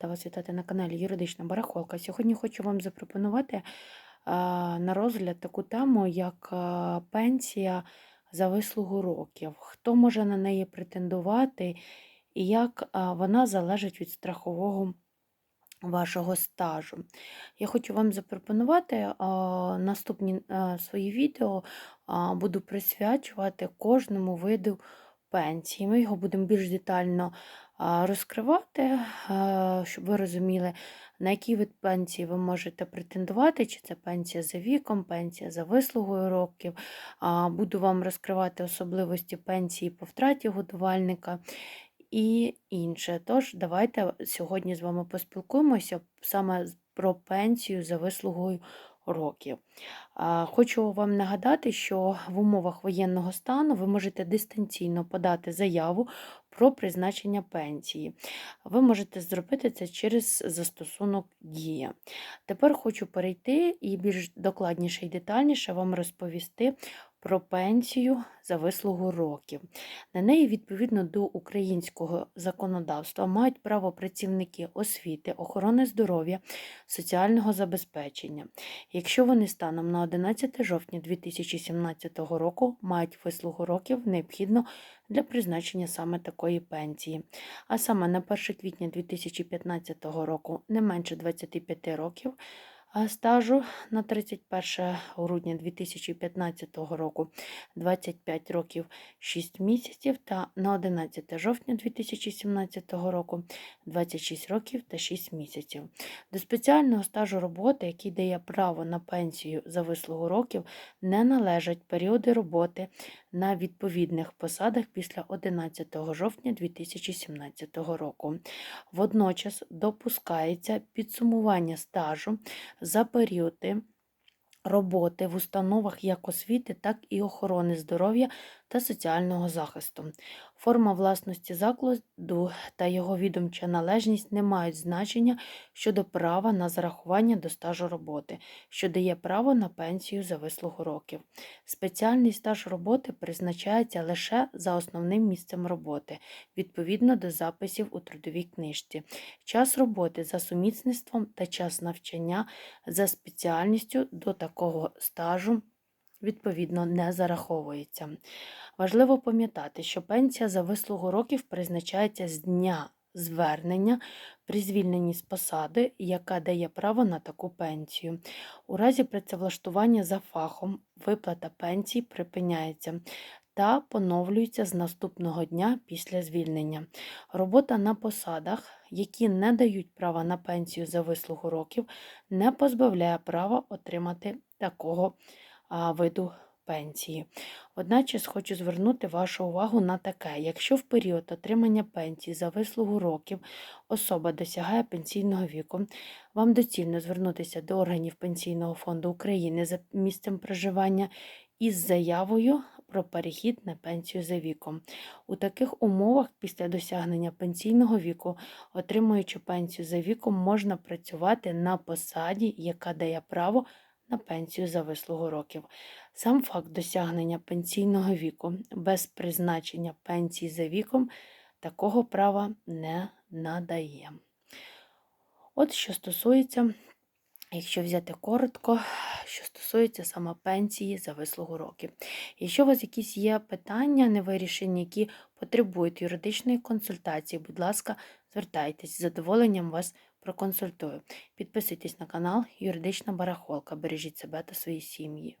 Та вас вітати на каналі Юридична Барахолка. Сьогодні хочу вам запропонувати на розгляд таку тему, як пенсія за вислугу років. Хто може на неї претендувати і як вона залежить від страхового вашого стажу. Я хочу вам запропонувати наступні свої відео буду присвячувати кожному виду пенсії. Ми його будемо більш детально розкривати, щоб ви розуміли, на який вид пенсії ви можете претендувати, чи це пенсія за віком, пенсія за вислугою років. Буду вам розкривати особливості пенсії по втраті годувальника і інше. Тож, давайте сьогодні з вами поспілкуємося саме про пенсію за вислугою років. Хочу вам нагадати, що в умовах воєнного стану ви можете дистанційно подати заяву про призначення пенсії. Ви можете зробити це через застосунок Дія. Тепер хочу перейти і більш докладніше і детальніше вам розповісти про пенсію за вислугу років. На неї, відповідно до українського законодавства, мають право працівники освіти, охорони здоров'я, соціального забезпечення. Якщо вони станом на 11 жовтня 2017 року мають вислугу років, необхідно для призначення саме такої пенсії. А саме на 1 квітня 2015 року не менше 25 років стажу на 31 грудня 2015 року 25 років 6 місяців та на 11 жовтня 2017 року 26 років та 6 місяців. До спеціального стажу роботи, який дає право на пенсію за вислугу років, не належать періоди роботи на відповідних посадах після 11 жовтня 2017 року. Водночас допускається підсумування стажу за періоди роботи в установах як освіти, так і охорони здоров'я та соціального захисту. Форма власності закладу та його відомча належність не мають значення щодо права на зарахування до стажу роботи, що дає право на пенсію за вислугу років. Спеціальний стаж роботи призначається лише за основним місцем роботи, відповідно до записів у трудовій книжці. Час роботи за сумісництвом та час навчання за спеціальністю до такого стажу відповідно не зараховується. Важливо пам'ятати, що пенсія за вислугу років призначається з дня звернення при звільненні з посади, яка дає право на таку пенсію. У разі працевлаштування за фахом виплата пенсії припиняється та поновлюється з наступного дня після звільнення. Робота на посадах, які не дають права на пенсію за вислугу років, не позбавляє права отримати такого виду пенсії. Одначе хочу звернути вашу увагу на таке: якщо в період отримання пенсії за вислугу років особа досягає пенсійного віку, вам доцільно звернутися до органів Пенсійного фонду України за місцем проживання із заявою про перехід на пенсію за віком. У таких умовах після досягнення пенсійного віку, отримуючи пенсію за віком, можна працювати на посаді, яка дає право на пенсію за вислугу років. Сам факт досягнення пенсійного віку без призначення пенсії за віком такого права не надає. От що стосується, якщо взяти коротко, що стосується саме пенсії за вислугу років. Якщо у вас якісь є питання невирішені, які потребують юридичної консультації, будь ласка, звертайтесь, з задоволенням вас проконсультую. Підписуйтесь на канал Юридична Барахолка. Бережіть себе та свої сім'ї.